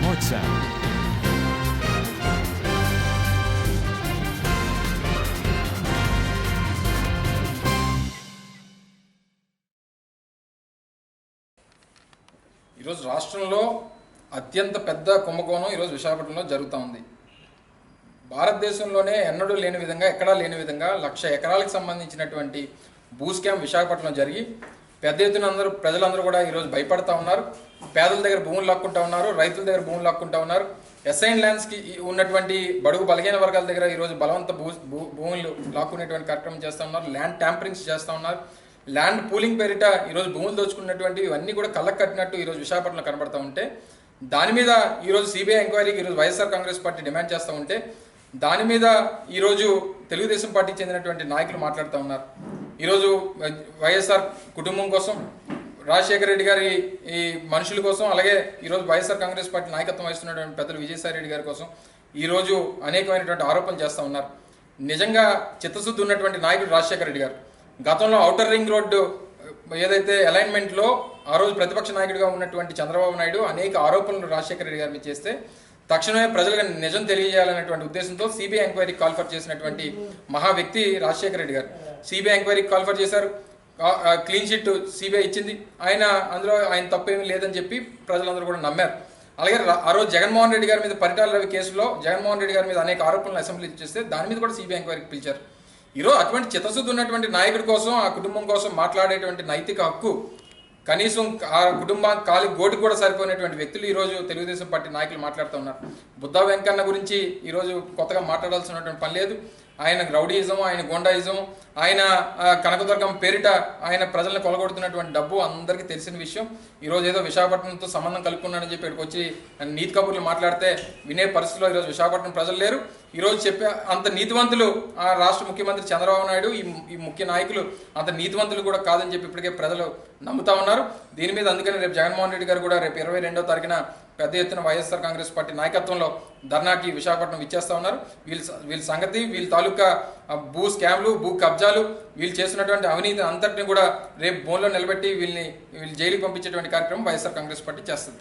sound. ఈరోజు రాష్ట్రంలో అత్యంత పెద్ద కుంభకోణం ఈరోజు విశాఖపట్నంలో జరుగుతూ ఉంది భారతదేశంలోనే ఎన్నడూ లేని విధంగా ఎక్కడా లేని విధంగా లక్ష ఎకరాలకు సంబంధించినటువంటి భూ స్కామ్ విశాఖపట్నంలో జరిగి పెద్ద ఎత్తున అందరూ ప్రజలందరూ కూడా ఈరోజు భయపడతా ఉన్నారు. పేదల దగ్గర భూములు లాక్కుంటా ఉన్నారు రైతుల దగ్గర భూములు లాక్కుంటా ఉన్నారు. ఎస్ఐన్ ల్యాండ్స్కి ఉన్నటువంటి బడుగు బలహీన వర్గాల దగ్గర ఈరోజు బలవంత భూ భూ- భూములు లాక్కునేటువంటి కార్యక్రమం చేస్తూ ఉన్నారు. ల్యాండ్ ట్యాంపరింగ్స్ చేస్తూ ఉన్నారు. ల్యాండ్ పూలింగ్ పేరిట ఈరోజు భూములు దోచుకున్నటువంటి ఇవన్నీ కూడా కళ్ళకు కట్టినట్టు ఈరోజు విశాఖపట్నంలో కనబడతా ఉంటే దాని మీద ఈరోజు సిబిఐ ఎంక్వైరీకి ఈరోజు వైఎస్ఆర్ కాంగ్రెస్ పార్టీ డిమాండ్ చేస్తూ ఉంటే దాని మీద ఈరోజు తెలుగుదేశం పార్టీకి చెందినటువంటి నాయకులు మాట్లాడుతూ ఉన్నారు. ఈరోజు వైఎస్ఆర్ కుటుంబం కోసం రాజశేఖర రెడ్డి గారి ఈ మనుషుల కోసం అలాగే ఈరోజు వైఎస్ఆర్ కాంగ్రెస్ పార్టీ నాయకత్వం వహిస్తున్నటువంటి పెద్దలు విజయసాయి రెడ్డి గారి కోసం ఈరోజు అనేకమైనటువంటి ఆరోపణలు చేస్తూ ఉన్నారు. నిజంగా చిత్తశుద్ధి ఉన్నటువంటి నాయకుడు రాజశేఖర రెడ్డి గారు. గతంలో ఔటర్ రింగ్ రోడ్డు ఏదైతే అలైన్మెంట్లో ఆ రోజు ప్రతిపక్ష నాయకుడిగా ఉన్నటువంటి చంద్రబాబు నాయుడు అనేక ఆరోపణలు రాజశేఖర రెడ్డి గారి మీద చేస్తే తక్షణమే ప్రజలకు నిజం తెలియజేయాలనేటువంటి ఉద్దేశంతో సిబిఐ ఎంక్వైరీ కాల్ఫర్ చేసినటువంటి మహా వ్యక్తి రాజశేఖర రెడ్డి గారు. సిబిఐ ఎంక్వైరీకి కాల్ఫర్ చేశారు. క్లీన్ చిట్ సిబిఐ ఇచ్చింది. ఆయన అందులో ఆయన తప్పేమీ లేదని చెప్పి ప్రజలందరూ కూడా నమ్మారు. అలాగే ఆ రోజు జగన్మోహన్ రెడ్డి గారి మీద పరిటాల రవి కేసులో జగన్మోహన్ రెడ్డి గారి మీద అనేక ఆరోపణలు అసెంబ్లీ చేస్తే దాని మీద కూడా సిబిఐ ఎంక్వైరీకి పిలిచారు. ఈరోజు అటువంటి చిత్తశుద్ధి ఉన్నటువంటి నాయకుడి కోసం ఆ కుటుంబం కోసం మాట్లాడేటువంటి నైతిక హక్కు కనీసం ఆ కుటుంబం కాలి గోటు కూడా సరిపోయినటువంటి వ్యక్తులు ఈరోజు తెలుగుదేశం పార్టీ నాయకులు మాట్లాడుతూ ఉన్నారు. బుద్ధా వెంకన్న గురించి ఈరోజు కొత్తగా మాట్లాడాల్సినటువంటి పని లేదు. ఆయన రౌడీయిజం ఆయన గోండాయిజం ఆయన కనకదుర్గం పేరిట ఆయన ప్రజలను కొలగొడుతున్నటువంటి డబ్బు అందరికీ తెలిసిన విషయం. ఈరోజు ఏదో విశాఖపట్నంతో సంబంధం కలుపుకున్నాడని చెప్పి ఇక్కడికి వచ్చి నీతి కబుర్లు మాట్లాడితే వినే పరిస్థితిలో ఈరోజు విశాఖపట్నం ప్రజలు లేరు. ఈరోజు చెప్పే అంత నీతివంతులు ఆ రాష్ట్ర ముఖ్యమంత్రి చంద్రబాబు నాయుడు ఈ ఈ ముఖ్య నాయకులు అంత నీతివంతులు కూడా కాదని చెప్పి ఇప్పటికే ప్రజలు నమ్ముతా ఉన్నారు. దీని మీద అందుకని రేపు జగన్మోహన్ రెడ్డి గారు కూడా రేపు ఇరవై రెండో తారీఖున పెద్ద ఎత్తున వైఎస్ఆర్ కాంగ్రెస్ పార్టీ నాయకత్వంలో ధర్నాకి విశాఖపట్నం ఇచ్చేస్తా ఉన్నారు. వీళ్ళ వీళ్ళ సంగతి వీళ్ళ తాలూకా భూ స్కామ్లు భూ కబ్జాలు వీళ్ళు చేసినటువంటి అవినీతి అంతటిని కూడా రేపు బోన్లో నిలబెట్టి వీళ్ళని వీళ్ళు జైలుకి పంపించేటువంటి కార్యక్రమం వైఎస్ఆర్ కాంగ్రెస్ పార్టీ చేస్తుంది.